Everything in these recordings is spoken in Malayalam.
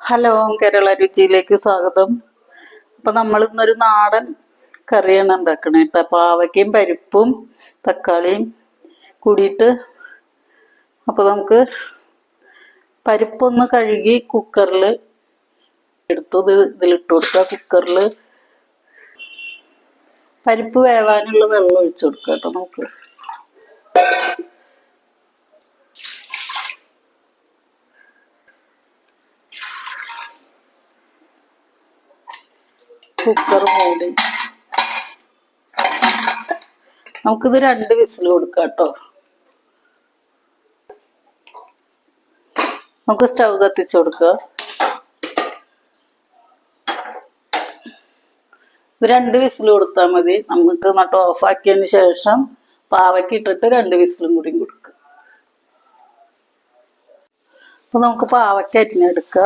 ഹലോ കേരള രുചിയിലേക്ക് സ്വാഗതം. അപ്പൊ നമ്മൾ ഇന്നൊരു നാടൻ കറിയാണ് ഉണ്ടാക്കണേ. കേട്ടോ പാവയ്ക്കയും പരിപ്പും തക്കാളിയും കൂടിയിട്ട് അപ്പൊ നമുക്ക് പരിപ്പൊന്ന് കഴുകി കുക്കറിൽ എടുത്തു. ഇത് ഇതിലിട്ട് കൊടുക്കുക. കുക്കറിൽ പരിപ്പ് വേവാനുള്ള വെള്ളം ഒഴിച്ചു കൊടുക്കുക കേട്ടോ നമുക്ക്. കുക്കർ മൂടി നമുക്കിത് രണ്ട് വിസിൽ കൊടുക്കാം കേട്ടോ. നമുക്ക് സ്റ്റവ് കത്തിച്ചു കൊടുക്കുക രണ്ട് വിസിൽ കൊടുത്താൽ മതി. നമുക്ക് നട്ട് ഓഫാക്കിയതിന് ശേഷം പാവയ്ക്ക് ഇട്ടിട്ട് രണ്ട് വിസിലും കൂടി കൊടുക്കുക അപ്പൊ നമുക്ക് പാവയ്ക്ക് അരിഞ്ഞെടുക്കുക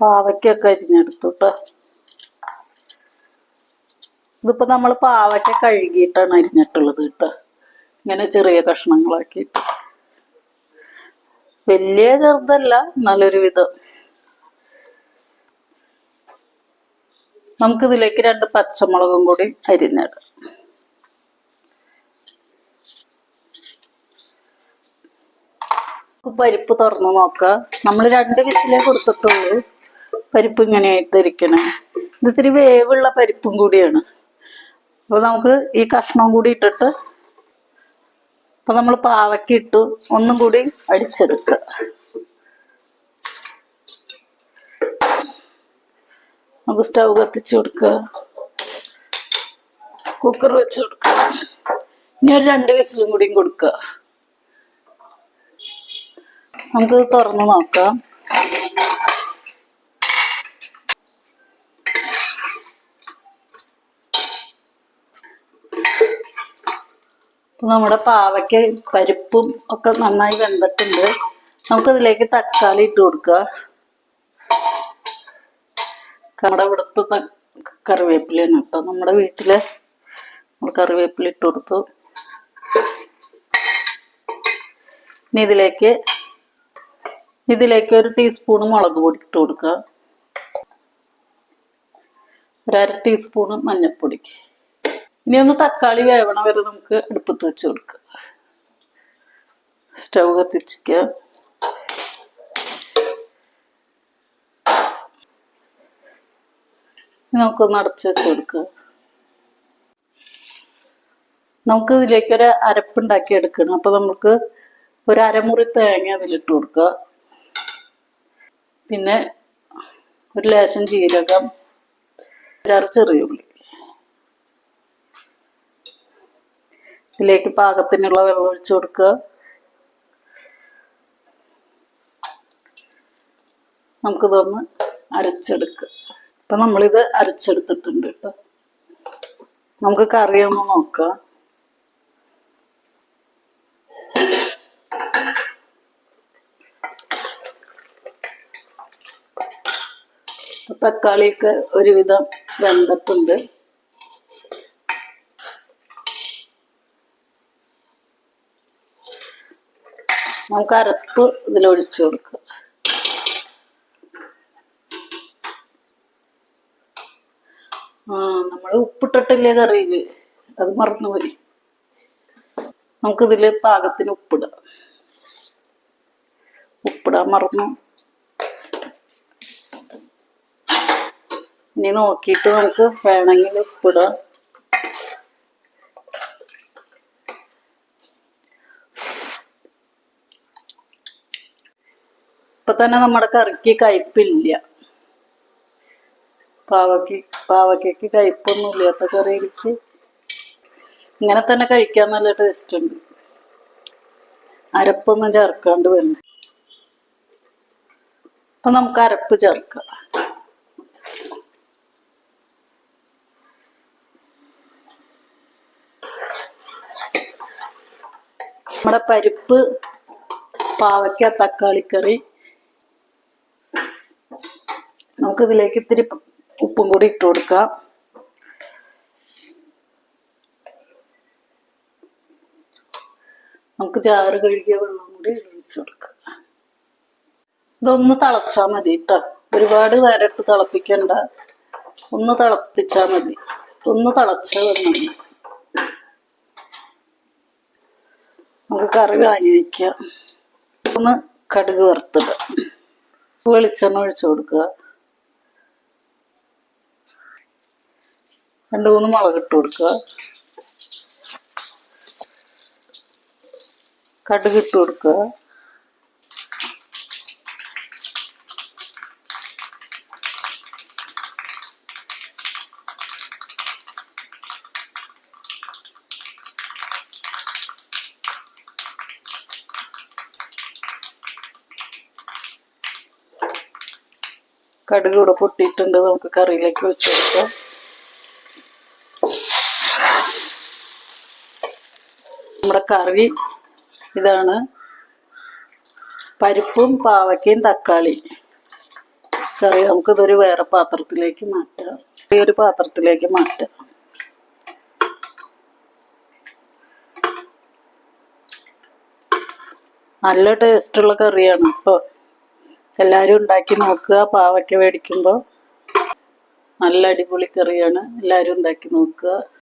പാവയ്ക്കൊക്കെ അരിഞ്ഞെടുത്തു കേട്ടോ ഇതിപ്പോ നമ്മൾ പാവയ്ക്ക കഴുകിയിട്ടാണ് അരിഞ്ഞിട്ടുള്ളത് കേട്ടോ. ഇങ്ങനെ ചെറിയ കഷ്ണങ്ങളാക്കിയിട്ട്. വലിയ ചെറുതല്ല നല്ലൊരു വിധം. നമുക്കിതിലേക്ക് രണ്ട് പച്ചമുളകും കൂടി അരിഞ്ഞിടാം. നമുക്ക് പരിപ്പ് തുറന്നു നോക്കുക നമ്മൾ രണ്ട് വിസിലേ കൊടുത്തിട്ടുള്ളൂ. പരിപ്പ് ഇങ്ങനെ ഇട്ടിരിക്കണം ഇത് ഇത്തിരി വേവുള്ള പരിപ്പും കൂടിയാണ്. അപ്പൊ നമുക്ക് ഈ കഷ്ണവും കൂടി ഇട്ടിട്ട് അപ്പൊ നമ്മൾ പാവയ്ക്ക് ഒന്നും കൂടി അടിച്ചെടുക്കുക. നമുക്ക് സ്റ്റൗ കത്തിച്ചു കൊടുക്കുക. കുക്കർ വെച്ച് കൊടുക്കുക. ഇനി ഒരു രണ്ട് വിസിലും കൂടിയും കൊടുക്കുക. നമുക്ക് തുറന്ന് നോക്കാം. നമ്മുടെ പാവയ്ക്ക് പരിപ്പും ഒക്കെ നന്നായി വെന്തിട്ടുണ്ട്. നമുക്കിതിലേക്ക് തക്കാളി ഇട്ട് കൊടുക്കുക. നമ്മുടെ ഇവിടുത്തെ കറിവേപ്പിലാണ് കേട്ടോ. നമ്മുടെ വീട്ടിലെ നമ്മൾ കറിവേപ്പില ഇട്ട് കൊടുത്തു. ഇനി ഇതിലേക്ക് ഇതിലേക്ക് ഒരു ടീസ്പൂൺ മുളക് പൊടി ഇട്ട് കൊടുക്കുക. ഒരു അര ടീസ്പൂൺ മഞ്ഞൾപ്പൊടി. ഇനി ഒന്ന് തക്കാളി വേവണ. വരെ നമുക്ക് അടുപ്പത്ത് വെച്ച് കൊടുക്കുക സ്റ്റൗ കത്തിച്ചിക്കുക ഇനി നമുക്കൊന്ന് അടച്ചു വെച്ച് കൊടുക്കുക നമുക്ക് ഇതിലേക്ക് ഒരു അരപ്പുണ്ടാക്കി എടുക്കണം. അപ്പൊ നമുക്ക് ഒരു അരമുറി തേങ്ങ അതിലിട്ട് കൊടുക്കുക പിന്നെ ഒരു ലേശം ജീരകം. അഞ്ചാറ് ചെറിയ ഉള്ളി. ഇതിലേക്ക് പാകത്തിനുള്ള വെള്ളം ഒഴിച്ചു കൊടുക്കുക. നമുക്കിതൊന്ന് അരച്ചെടുക്കുക. ഇപ്പം നമ്മളിത് അരച്ചെടുത്തിട്ടുണ്ട് കേട്ടോ. നമുക്ക് കറി ഒന്ന് നോക്കാം. തക്കാളിയൊക്കെ ഒരുവിധം വെന്തിട്ടുണ്ട്. നമുക്ക് അരപ്പ് ഇതിലൊഴിച്ചു കൊടുക്കുക ആ നമ്മൾ ഉപ്പിട്ടിട്ടില്ലേ കറിയിൽ? അത് മറന്നുപോയി. നമുക്കിതിൽ പാകത്തിന് ഉപ്പിടാം. ഉപ്പിടാൻ മറന്നു. ഇനി നോക്കിയിട്ട് നമുക്ക് വേണമെങ്കിൽ ഉപ്പിടാം. ഇപ്പൊ തന്നെ നമ്മുടെ കറിക്ക് കയ്പില്ല പാവയ്ക്ക് പാവയ്ക്ക് കയ്പൊന്നുമില്ല അപ്പൊ കറിയിലേക്ക് ഇങ്ങനെ തന്നെ കഴിക്കാൻ നല്ല ടേസ്റ്റ് ഉണ്ട്. അരപ്പൊന്നും ചേർക്കാണ്ട് വന്നെ. അപ്പൊ നമുക്ക് അരപ്പ് ചേർക്കാം. നമ്മുടെ പരിപ്പ് പാവയ്ക്ക തക്കാളിക്കറി നമുക്കിതിലേക്ക് ഇത്തിരി ഉപ്പും കൂടി ഇട്ട് കൊടുക്കാം. നമുക്ക് ചാറ് കഴുകിയ വെള്ളം കൂടി ഒഴിച്ചു കൊടുക്കാം. ഇതൊന്ന് തിളച്ചാൽ മതി കേട്ടോ ഒരുപാട് നേരിട്ട് തിളപ്പിക്കണ്ട. ഒന്ന് തിളപ്പിച്ചാൽ മതി. ഒന്ന് തിളച്ച വന്നു നമുക്ക് കറി കാഞ്ഞി വയ്ക്കാം ഒന്ന് കടുക് വറുത്തിടുക. വെളിച്ചെണ്ണ ഒഴിച്ചു കൊടുക്കുക. രണ്ട് മൂന്ന് മുളക് ഇട്ട് കൊടുക്കുക. കടുക് ഇട്ട് കൊടുക്കുക. കടുക് ഇവിടെ പൊട്ടിയിട്ടുണ്ട്. നമുക്ക് കറിയിലേക്ക് വെച്ച് കൊടുക്കാം. നമ്മുടെ കറി ഇതാണ്. പരിപ്പും പാവയ്ക്കയും തക്കാളി. കറി നമുക്കിതൊരു വേറെ പാത്രത്തിലേക്ക് മാറ്റാം. ഈ ഒരു പാത്രത്തിലേക്ക് മാറ്റാം. നല്ല ടേസ്റ്റുള്ള കറിയാണ്. ഇപ്പോൾ എല്ലാവരും ഉണ്ടാക്കി നോക്കുക. പാവയ്ക്ക മേടിക്കുമ്പോൾ നല്ല അടിപൊളി കറിയാണ്. എല്ലാവരും ഉണ്ടാക്കി നോക്കുക.